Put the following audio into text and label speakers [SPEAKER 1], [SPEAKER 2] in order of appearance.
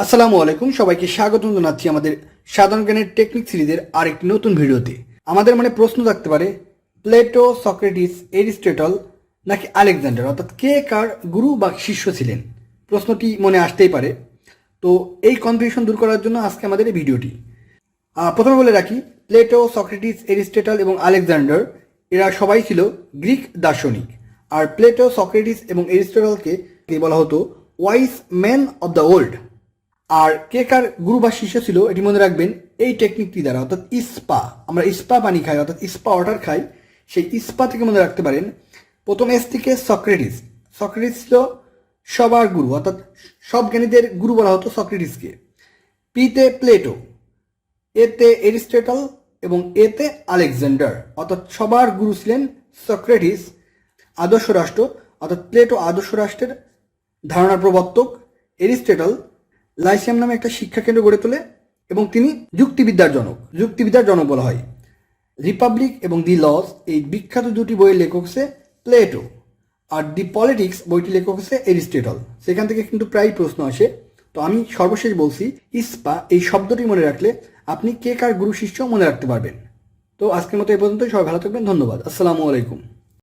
[SPEAKER 1] আসসালামু আলাইকুম, সবাইকে স্বাগত জানাচ্ছি আমাদের সাধারণ জ্ঞানের টেকনিক সিরিজের আরেকটি নতুন ভিডিওতে। আমাদের মনে প্রশ্ন থাকতে পারে, প্লেটো, সক্রেটিস, এরিস্টেটল নাকি আলেকজান্ডার? অর্থাৎ কে কার গুরু বা শিষ্য ছিলেন? প্রশ্নটি মনে আসতেই পারে। তো এই কনফিউশন দূর করার জন্য আজকে আমাদের এই ভিডিওটি। প্রথমে বলে রাখি, প্লেটো, সক্রেটিস, এরিস্টেটল এবং আলেকজান্ডার, এরা সবাই ছিল গ্রিক দার্শনিক। আর প্লেটো, সক্রেটিস এবং এরিস্টেটলকে বলা হতো, wise man of the old. আর কে কার গুরু বা শিষ্য ছিল, এটি মনে রাখবেন, এই টেকনিকটি দ্বারা, অর্থাৎ ইস্পা। আমরা ইস্পা পানি খাই, অর্থাৎ ইস্পা ওয়াটার খাই। সেই ইস্পা থেকে মনে রাখতে পারেন, প্রথম এস থেকে সক্রেটিস সক্রেটিস ছিল সবার গুরু, অর্থাৎ সব জ্ঞানীদের গুরু বলা হতো সক্রেটিসকে পিতে প্লেটো এতে এরিস্টেটল এবং এতে আলেকজান্ডার অর্থাৎ সবার গুরু ছিলেন সক্রেটিস আদর্শ রাষ্ট্র, অর্থাৎ প্লেটো আদর্শ রাষ্ট্রের ধারণার প্রবর্তক এরিস্টটল লাইসিয়াম নামে একটা শিক্ষা কেন্দ্র গড়ে তোলে এবং তিনি যুক্তিবিদ্যার জনক। যুক্তিবিদ্যার জনক বলা হয়। রিপাবলিক এবং দি লস, এই বিখ্যাত দুটি বইয়ের লেখক হচ্ছে প্লেটো আর দি পলিটিক্স বইটি লেখক হচ্ছে এরিস্টটল সেখান থেকে কিন্তু প্রায় প্রশ্ন আসে। তো আমি সর্বশেষ বলছি, ইস্পা, এই শব্দটি মনে রাখলে আপনি কে কার গুরু শিষ্য মনে রাখতে পারবেন। তো আজকের মতো এই পর্যন্তই। সবাই ভালো থাকবেন। ধন্যবাদ। আসসালামু আলাইকুম।